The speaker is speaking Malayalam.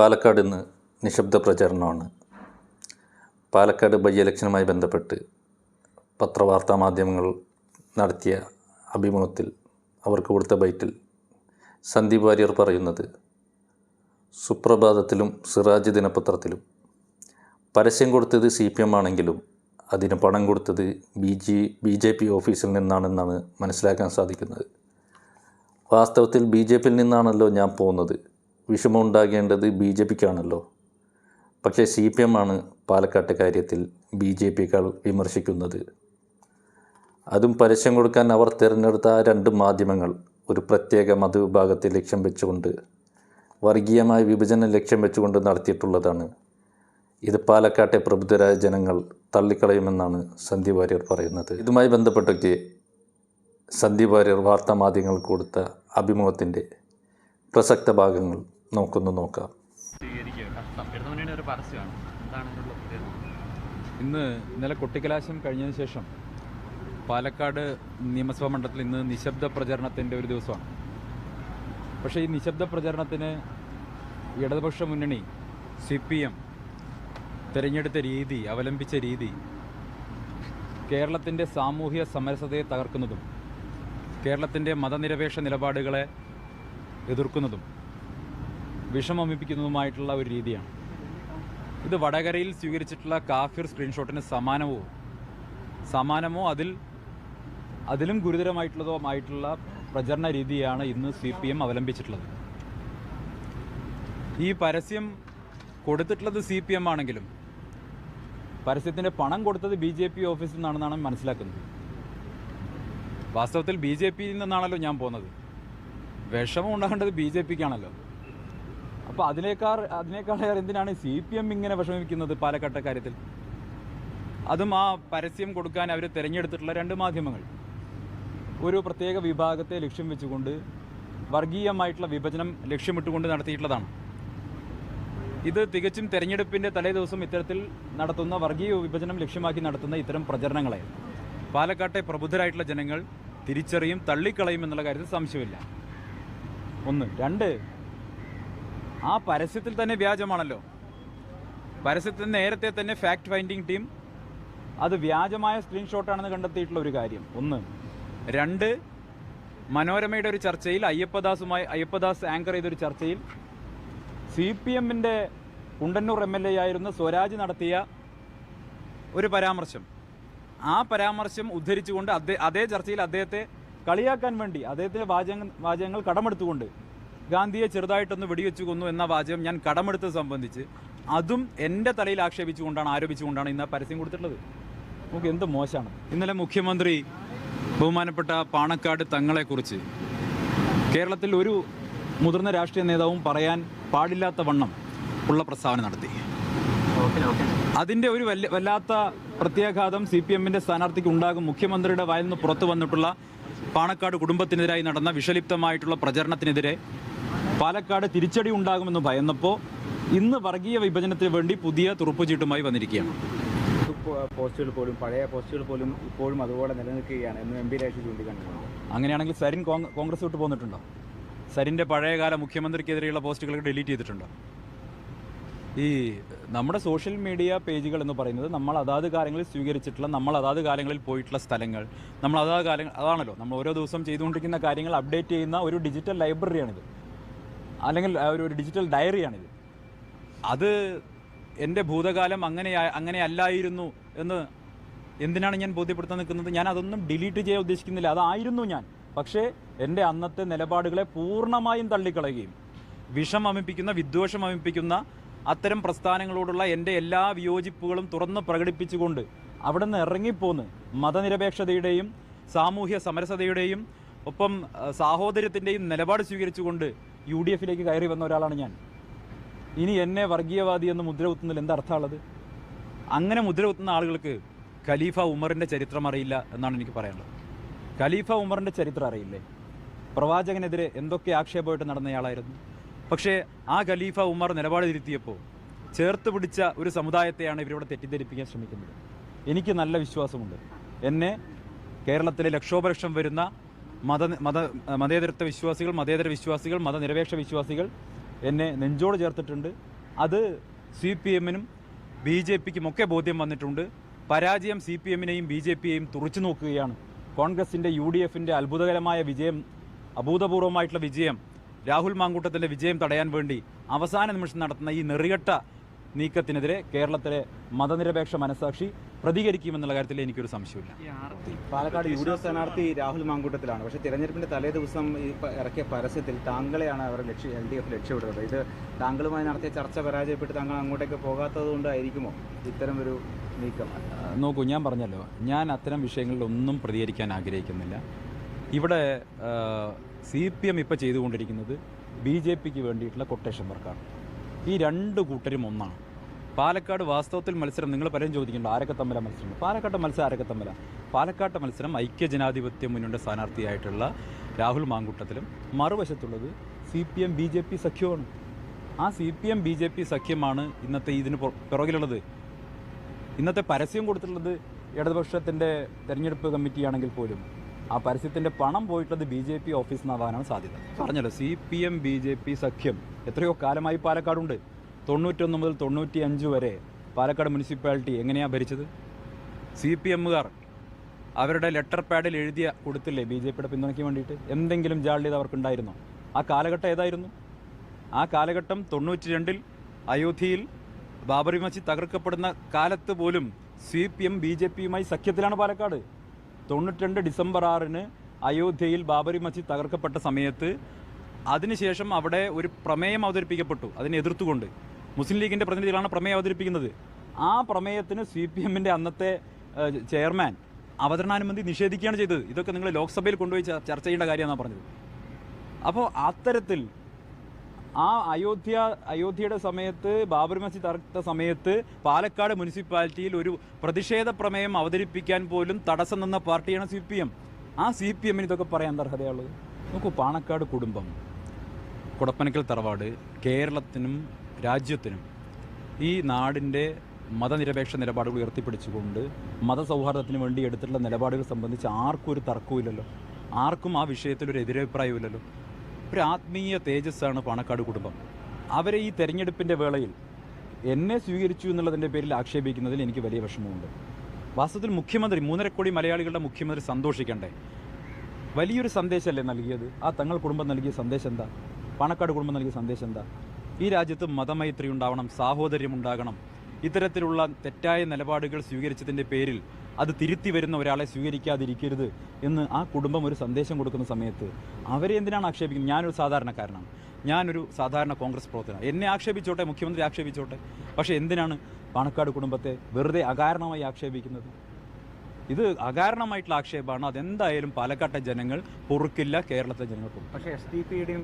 പാലക്കാട് ഇന്ന് നിശബ്ദ പ്രചരണമാണ്. പാലക്കാട് ബൈ ഇലക്ഷനുമായി ബന്ധപ്പെട്ട് പത്രവാർത്താ മാധ്യമങ്ങൾ നടത്തിയ അഭിമുഖത്തിൽ അവർക്ക് കൊടുത്ത ബൈറ്റിൽ സന്ദീപ് വാര്യർ പറയുന്നത് സുപ്രഭാതത്തിലും സിറാജ് ദിനപത്രത്തിലും പരസ്യം കൊടുത്തത് സി പി എം ആണെങ്കിലും അതിന് പണം കൊടുത്തത് B G B J P ഓഫീസിൽ നിന്നാണെന്നാണ് മനസ്സിലാക്കാൻ സാധിക്കുന്നത്. വാസ്തവത്തിൽ ബി ജെ പിയിൽ നിന്നാണല്ലോ ഞാൻ പോകുന്നത്. വിഷമമുണ്ടാകേണ്ടത് ബി ജെ പിക്കാണല്ലോ. പക്ഷേ സി പി എം ആണ് പാലക്കാട്ടെ കാര്യത്തിൽ ബി ജെ പിക്കാൾ വിമർശിക്കുന്നത്. അതും പരസ്യം കൊടുക്കാൻ അവർ തിരഞ്ഞെടുത്ത രണ്ട് മാധ്യമങ്ങൾ ഒരു പ്രത്യേക മതവിഭാഗത്തെ ലക്ഷ്യം വെച്ചുകൊണ്ട് വർഗീയമായ വിഭജനം ലക്ഷ്യം വെച്ചുകൊണ്ട് നടത്തിയിട്ടുള്ളതാണ്. ഇത് പാലക്കാട്ടെ പ്രബുദ്ധരായ ജനങ്ങൾ തള്ളിക്കളയുമെന്നാണ് സന്ദീപ് വാര്യർ പറയുന്നത്. ഇതുമായി ബന്ധപ്പെട്ടൊക്കെ സന്ദീപ് വാര്യർ വാർത്താ മാധ്യമങ്ങൾക്ക് കൊടുത്ത അഭിമുഖത്തിന്റെ പ്രസക്ത ഭാഗങ്ങൾ നമുക്കൊന്ന് നോക്കാം. ഇന്ന് ഇന്നലെ കൊട്ടിക്കലാശം കഴിഞ്ഞതിന് ശേഷം പാലക്കാട് നിയമസഭാ മണ്ഡലത്തിൽ ഇന്ന് നിശബ്ദ പ്രചരണത്തിന്റെ ഒരു ദിവസമാണ്. പക്ഷേ ഈ നിശബ്ദ പ്രചരണത്തിന് ഇടതുപക്ഷ മുന്നണി സി പി എം തിരഞ്ഞെടുത്ത രീതി അവലംബിച്ച രീതി കേരളത്തിന്റെ സാമൂഹ്യ സമരസതയെ തകർക്കുന്നതും കേരളത്തിന്റെ മതനിരപേക്ഷ നിലപാടുകളെ എതിർക്കുന്നതും വിഷമമിപ്പിക്കുന്നതുമായിട്ടുള്ള ഒരു രീതിയാണ്. ഇത് വടകരയിൽ സ്വീകരിച്ചിട്ടുള്ള കാഫിർ സ്ക്രീൻഷോട്ടിന് സമാനമോ? സമാനമോ? അതിൽ അതിലും ഗുരുതരമായിട്ടുള്ളതോ ആയിട്ടുള്ള പ്രചരണ രീതിയാണ് ഇന്ന് സി പി എം അവലംബിച്ചിട്ടുള്ളത്. ഈ പരസ്യം കൊടുത്തിട്ടുള്ളത് സി പി എം ആണെങ്കിലും പരസ്യത്തിന്റെ പണം കൊടുത്തത് ബി ജെ പി ഓഫീസിൽ നിന്നാണെന്നാണ് മനസ്സിലാക്കുന്നത്. വാസ്തവത്തിൽ ബി ജെ പിയിൽ നിന്നാണല്ലോ ഞാൻ പോകുന്നത്. വിഷമം ഉണ്ടാകേണ്ടത് ബി ജെ പിക്കാണല്ലോ. അപ്പോൾ അതിനേക്കാൾ അതിനേക്കാളേറെ എന്തിനാണ് സി പി എം ഇങ്ങനെ വിഷമിക്കുന്നത് പാലക്കാട്ടെ കാര്യത്തിൽ? അതും ആ പരസ്യം കൊടുക്കാൻ അവർ തിരഞ്ഞെടുത്തിട്ടുള്ള രണ്ട് മാധ്യമങ്ങൾ. ഒരു പ്രത്യേക വിഭാഗത്തെ ലക്ഷ്യം വെച്ചുകൊണ്ട് വർഗീയമായിട്ടുള്ള വിഭജനം ലക്ഷ്യമിട്ടുകൊണ്ട് നടത്തിയിട്ടുള്ളതാണ്. ഇത് തികച്ചും തെരഞ്ഞെടുപ്പിന്റെ തലേ ദിവസം ഇത്തരത്തിൽ നടത്തുന്ന വർഗീയ വിഭജനം ലക്ഷ്യമാക്കി നടത്തുന്ന ഇത്തരം പ്രചരണങ്ങളെ പാലക്കാട്ടെ പ്രബുദ്ധരായിട്ടുള്ള ജനങ്ങൾ തിരിച്ചറിയും തള്ളിക്കളയും എന്നുള്ള കാര്യത്തിൽ സംശയമില്ല. ഒന്ന്. രണ്ട് ആ പരസ്യത്തിൽ തന്നെ വ്യാജമാണല്ലോ. പരസ്യത്തിൽ നേരത്തെ തന്നെ ഫാക്ട് ഫൈൻഡിങ് ടീം അത് വ്യാജമായ സ്ക്രീൻഷോട്ടാണെന്ന് കണ്ടെത്തിയിട്ടുള്ള ഒരു കാര്യം. ഒന്ന്. രണ്ട് മനോരമയുടെ ഒരു ചർച്ചയിൽ അയ്യപ്പദാസുമായി അയ്യപ്പദാസ് ആങ്കർ ചെയ്തൊരു ചർച്ചയിൽ സി പി എമ്മിന്റെ കുണ്ടന്നൂർ എം എൽ എ ആയിരുന്ന സ്വരാജ് നടത്തിയ ഒരു പരാമർശം. ആ പരാമർശം ഉദ്ധരിച്ചുകൊണ്ട് അതേ അതേ ചർച്ചയിൽ അദ്ദേഹത്തെ കളിയാക്കാൻ വേണ്ടി അദ്ദേഹത്തിന്റെ വാചക വാചകങ്ങൾ കടമെടുത്തുകൊണ്ട് ഗാന്ധിയെ ചെറുതായിട്ടൊന്ന് വെടിവെച്ചു കൊന്നു എന്ന വാചകം ഞാൻ കടമെടുത്തത് സംബന്ധിച്ച് അതും എന്റെ തലയിൽ ആക്ഷേപിച്ചുകൊണ്ടാണ് ആരോപിച്ചുകൊണ്ടാണ് ഇന്ന് പരസ്യം കൊടുത്തിട്ടുള്ളത്. നമുക്ക് എന്ത് മോശമാണ്. ഇന്നലെ മുഖ്യമന്ത്രി ബഹുമാനപ്പെട്ട പാണക്കാട് തങ്ങളെക്കുറിച്ച് കേരളത്തിൽ ഒരു മുതിർന്ന രാഷ്ട്രീയ നേതാവും പറയാൻ പാടില്ലാത്ത വണ്ണം ഉള്ള പ്രസ്താവന നടത്തി. അതിന്റെ ഒരു വല്ല വല്ലാത്ത പ്രത്യാഘാതം സി പി എമ്മിന്റെ സ്ഥാനാർത്ഥിക്ക് ഉണ്ടാകും. മുഖ്യമന്ത്രിയുടെ വായിൽ നിന്ന് പുറത്തു വന്നിട്ടുള്ള പാണക്കാട് കുടുംബത്തിനെതിരായി നടന്ന വിഷലിപ്തമായിട്ടുള്ള പ്രചരണത്തിനെതിരെ പാലക്കാട് തിരിച്ചടി ഉണ്ടാകുമെന്ന് ഭയന്നപ്പോൾ ഇന്ന് വർഗീയ വിഭജനത്തിന് വേണ്ടി പുതിയ തുറുപ്പുചീട്ടുമായി വന്നിരിക്കുകയാണ്. പോസ്റ്റുകൾ പോലും പഴയ പോസ്റ്റുകൾ പോലും ഇപ്പോഴും അതുപോലെ നിലനിൽക്കുകയാണ് എന്ന് എം പി രാജു ചൂണ്ടിക്കാണിക്കുന്നത് അങ്ങനെയാണെങ്കിൽ സരിൻ കോൺഗ്രസ് വിട്ട് പോന്നിട്ടുണ്ടോ? സരിന്റെ പഴയകാല മുഖ്യമന്ത്രിക്കെതിരെയുള്ള പോസ്റ്റുകൾ ഡിലീറ്റ് ചെയ്തിട്ടുണ്ടോ? ഈ നമ്മുടെ സോഷ്യൽ മീഡിയ പേജുകൾ എന്ന് പറയുന്നത് നമ്മൾ അതാത് കാലങ്ങളിൽ സ്വീകരിച്ചിട്ടുള്ള നമ്മൾ അതാത് കാലങ്ങളിൽ പോയിട്ടുള്ള സ്ഥലങ്ങൾ നമ്മൾ അതാത് കാലങ്ങൾ അതാണല്ലോ നമ്മൾ ഓരോ ദിവസം ചെയ്തുകൊണ്ടിരിക്കുന്ന കാര്യങ്ങൾ അപ്ഡേറ്റ് ചെയ്യുന്ന ഒരു ഡിജിറ്റൽ ലൈബ്രറിയാണിത്. അല്ലെങ്കിൽ ഒരു ഒരു ഡിജിറ്റൽ ഡയറിയാണിത് അത് എന്റെ ഭൂതകാലം അങ്ങനെ അങ്ങനെ അല്ലായിരുന്നു എന്ന് എന്തിനാണ് ഞാൻ ബോധ്യപ്പെടുത്താൻ നിൽക്കുന്നത്? ഞാൻ അതൊന്നും ഡിലീറ്റ് ചെയ്യാൻ ഉദ്ദേശിക്കുന്നില്ല. അതായിരുന്നു ഞാൻ. പക്ഷേ എന്റെ അന്നത്തെ നിലപാടുകളെ പൂർണമായും തള്ളിക്കളയുകയും വിഷം അമിപ്പിക്കുന്ന വിദ്വേഷം അമിപ്പിക്കുന്ന അത്തരം പ്രസ്ഥാനങ്ങളോടുള്ള എന്റെ എല്ലാ വിയോജിപ്പുകളും തുറന്ന് പ്രകടിപ്പിച്ചുകൊണ്ട് അവിടെ നിന്ന് ഇറങ്ങിപ്പോന്ന് മതനിരപേക്ഷതയുടെയും സാമൂഹ്യ സമരസതയുടെയും ഒപ്പം സാഹോദര്യത്തിന്റെയും നിലപാട് സ്വീകരിച്ചുകൊണ്ട് യു ഡി എഫിലേക്ക് കയറി വന്ന ഒരാളാണ് ഞാൻ. ഇനി എന്നെ വർഗീയവാദി എന്ന് മുദ്ര കുത്തുന്നതിൽ എന്താ അർത്ഥമുള്ളത്? അങ്ങനെ മുദ്ര കുത്തുന്ന ആളുകൾക്ക് ഖലീഫ ഉമറിന്റെ ചരിത്രം അറിയില്ല എന്നാണ് എനിക്ക് പറയാനുള്ളത്. ഖലീഫ ഉമറിന്റെ ചരിത്രം അറിയില്ലേ? പ്രവാചകനെതിരെ എന്തൊക്കെ ആക്ഷേപമായിട്ട് നടന്നയാളായിരുന്നു? പക്ഷേ ആ ഖലീഫ ഉമർ നിലപാട് തിരുത്തിയപ്പോൾ ചേർത്ത് പിടിച്ച ഒരു സമുദായത്തെയാണ് ഇവരിവിടെ തെറ്റിദ്ധരിപ്പിക്കാൻ ശ്രമിക്കുന്നത്. എനിക്ക് നല്ല വിശ്വാസമുണ്ട്. എന്നെ കേരളത്തിലെ ലക്ഷോപലക്ഷം വരുന്ന മത മത മതേതരത്വ വിശ്വാസികൾ മതേതര വിശ്വാസികൾ മതനിരപേക്ഷ വിശ്വാസികൾ എന്നെ നെഞ്ചോട് ചേർത്തിട്ടുണ്ട്. അത് സി പി എമ്മിനും ബി ജെ പിക്കും ഒക്കെ ബോധ്യം വന്നിട്ടുണ്ട്. പരാജയം സി പി എമ്മിനെയും ബി ജെ പിയെയും തുറച്ചു നോക്കുകയാണ്. കോൺഗ്രസിന്റെ യു ഡി എഫിന്റെ അത്ഭുതകരമായ വിജയം അഭൂതപൂർവമായിട്ടുള്ള വിജയം രാഹുൽ മാങ്കൂട്ടത്തിന്റെ വിജയം തടയാൻ വേണ്ടി അവസാന നിമിഷം നടത്തുന്ന ഈ നെറികെട്ട നീക്കത്തിനെതിരെ കേരളത്തിലെ മതനിരപേക്ഷ മനസാക്ഷി പ്രതികരിക്കുമെന്നുള്ള കാര്യത്തിൽ എനിക്കൊരു സംശയമില്ല പാലക്കാട് യു ഡി എഫ് സ്ഥാനാർത്ഥി രാഹുൽ മാങ്കൂട്ടത്തിലാണ്. പക്ഷേ തിരഞ്ഞെടുപ്പിന്റെ തലേ ദിവസം ഈ ഇറക്കിയ പരസ്യത്തിൽ താങ്കളെയാണ് അവർ ലക്ഷ്യം എൽ ഡി എഫ് ലക്ഷ്യമിടുന്നത്. ഇത് താങ്കളുമായി നടത്തിയ ചർച്ച പരാജയപ്പെട്ട് താങ്കൾ അങ്ങോട്ടേക്ക് പോകാത്തത് കൊണ്ടായിരിക്കുമോ ഇത്തരം ഒരു നീക്കം? നോക്കൂ ഞാൻ പറഞ്ഞല്ലോ. ഞാൻ അത്തരം വിഷയങ്ങളിൽ ഒന്നും പ്രതികരിക്കാൻ ആഗ്രഹിക്കുന്നില്ല. ഇവിടെ സി പി എം ഇപ്പോൾ ചെയ്തുകൊണ്ടിരിക്കുന്നത് ബി ജെ പിക്ക് വേണ്ടിയിട്ടുള്ള കൊട്ടേഷൻ വർക്കാണ്. ഈ രണ്ട് കൂട്ടരും ഒന്നാണ്. പാലക്കാട് വാസ്തവത്തിൽ മത്സരം നിങ്ങൾ പലരും ചോദിക്കുന്നുണ്ട് ആരൊക്കെ തമ്മിലാണ് മത്സരം? പാലക്കാട്ട് മത്സരം ആരൊക്കെ തമ്മിലാണ് പാലക്കാട്ട് മത്സരം ഐക്യ ജനാധിപത്യ മുന്നണിയുടെ സ്ഥാനാർത്ഥിയായിട്ടുള്ള രാഹുൽ മാങ്കൂട്ടത്തിലും മറുവശത്തുള്ളത് C P M B J P സഖ്യമാണ്. ആ C P M B J P സഖ്യമാണ് ഇന്നത്തെ ഇതിന് പുറ- പിറകിലുള്ളത്. ഇന്നത്തെ പരസ്യം കൊടുത്തിട്ടുള്ളത് ഇടതുപക്ഷത്തിന്റെ തെരഞ്ഞെടുപ്പ് കമ്മിറ്റിയാണെങ്കിൽ പോലും. ആ പരസ്യത്തിന്റെ പണം പോയിട്ടുള്ളത് ബി ജെ പി ഓഫീസിൽ നിന്നാവാനാണ് സാധ്യത. പറഞ്ഞല്ലോ C P M B J P സഖ്യം എത്രയോ കാലമായി പാലക്കാടുണ്ട്. തൊണ്ണൂറ്റൊന്ന് മുതൽ തൊണ്ണൂറ്റി അഞ്ച് വരെ പാലക്കാട് മുനിസിപ്പാലിറ്റി എങ്ങനെയാണ് ഭരിച്ചത്? സി പി എമ്മുകാർ അവരുടെ ലെറ്റർ പാഡിൽ എഴുതിയ കൊടുത്തില്ലേ ബി ജെ പിയുടെ പിന്തുണയ്ക്ക് വേണ്ടിയിട്ട്? എന്തെങ്കിലും ജാള്യത അവർക്കുണ്ടായിരുന്നോ? ആ കാലഘട്ടം ഏതായിരുന്നു? ആ കാലഘട്ടം തൊണ്ണൂറ്റി രണ്ടിൽ അയോധ്യയിൽ ബാബറി മസ്ജിദ് തകർക്കപ്പെടുന്ന കാലത്ത് പോലും C P M B J പിയുമായി സഖ്യത്തിലാണ് പാലക്കാട്. തൊണ്ണൂറ്റിരണ്ട് ഡിസംബർ ആറിന് അയോധ്യയിൽ ബാബരി മസ്ജിദ് തകർക്കപ്പെട്ട സമയത്ത് അതിനുശേഷം അവിടെ ഒരു പ്രമേയം അവതരിപ്പിക്കപ്പെട്ടു. അതിനെ എതിർത്തുകൊണ്ട്. മുസ്ലിം ലീഗിന്റെ പ്രതിനിധികളാണ് പ്രമേയം അവതരിപ്പിക്കുന്നത്. ആ പ്രമേയത്തിന് സി പി എമ്മിന്റെ അന്നത്തെ ചെയർമാൻ അവതരണാനുമതി നിഷേധിക്കുകയാണ് ചെയ്തത്. ഇതൊക്കെ നിങ്ങൾ ലോക്സഭയിൽ കൊണ്ടുപോയി ചർച്ച ചെയ്യേണ്ട കാര്യമാണെന്നാണ് പറഞ്ഞത്. അപ്പോൾ അത്തരത്തിൽ ആ അയോധ്യ അയോധ്യയുടെ സമയത്ത് ബാബറി മസ്ജിദ് തകർത്ത സമയത്ത് പാലക്കാട് മുനിസിപ്പാലിറ്റിയിൽ ഒരു പ്രതിഷേധ പ്രമേയം അവതരിപ്പിക്കാൻ പോലും തടസ്സം നിന്ന പാർട്ടിയാണ് സി പി എം. ആ സി പി എമ്മിന് ഇതൊക്കെ പറയാൻ അർഹതയുള്ളത്? നോക്കൂ പാണക്കാട് കുടുംബം കുടപ്പനക്കൽ തറവാട് കേരളത്തിനും രാജ്യത്തിനും ഈ നാടിന്റെ മതനിരപേക്ഷ നിലപാടുകൾ ഉയർത്തിപ്പിടിച്ചുകൊണ്ട് മതസൗഹാർദ്ദത്തിന് വേണ്ടി എടുത്തിട്ടുള്ള നിലപാടുകൾ സംബന്ധിച്ച് ആർക്കും ഒരു തർക്കവുമില്ലല്ലോ. ആർക്കും ആ വിഷയത്തിൽ ഒരു എതിരഭിപ്രായവുമില്ലല്ലോ. ഒരു ആത്മീയ തേജസ്സാണ് പാണക്കാട് കുടുംബം. അവരെ ഈ തെരഞ്ഞെടുപ്പിന്റെ വേളയിൽ എന്നെ സ്വീകരിച്ചു എന്നുള്ളതിന്റെ പേരിൽ ആക്ഷേപിക്കുന്നതിൽ എനിക്ക് വലിയ വിഷമമുണ്ട്. വാസ്തവത്തിൽ മുഖ്യമന്ത്രി മൂന്നര കോടി മലയാളികളുടെ മുഖ്യമന്ത്രി സന്തോഷിക്കണ്ടേ? വലിയൊരു സന്ദേശമല്ലേ നൽകിയത്? ആ തങ്ങൾ കുടുംബം നൽകിയ സന്ദേശം എന്താ? പാണക്കാട് കുടുംബം നൽകിയ സന്ദേശം എന്താ? ഈ രാജ്യത്ത് മതമൈത്രി ഉണ്ടാവണം സാഹോദര്യം ഉണ്ടാകണം ഇത്തരത്തിലുള്ള തെറ്റായ നിലപാടുകൾ സ്വീകരിച്ചതിന്റെ പേരിൽ അത് തിരുത്തി വരുന്ന ഒരാളെ സ്വീകരിക്കാതിരിക്കരുത് എന്ന് ആ കുടുംബം ഒരു സന്ദേശം കൊടുക്കുന്ന സമയത്ത് അവരെ എന്തിനാണ് ആക്ഷേപിക്കുന്നത്? ഞാനൊരു സാധാരണക്കാരനാണ്. ഞാനൊരു സാധാരണ കോൺഗ്രസ് പ്രവർത്തനം എന്നെ ആക്ഷേപിച്ചോട്ടെ മുഖ്യമന്ത്രി ആക്ഷേപിച്ചോട്ടെ? പക്ഷേ എന്തിനാണ് പാണക്കാട് കുടുംബത്തെ വെറുതെ അകാരണമായി ആക്ഷേപിക്കുന്നത്? ഇത് അകാരണമായിട്ടുള്ള ആക്ഷേപമാണ്. അതെന്തായാലും പാലക്കാട്ടെ ജനങ്ങൾ പൊറുക്കില്ല കേരളത്തെ ജനങ്ങൾ പക്ഷേ എസ് ഡി പിയുടെയും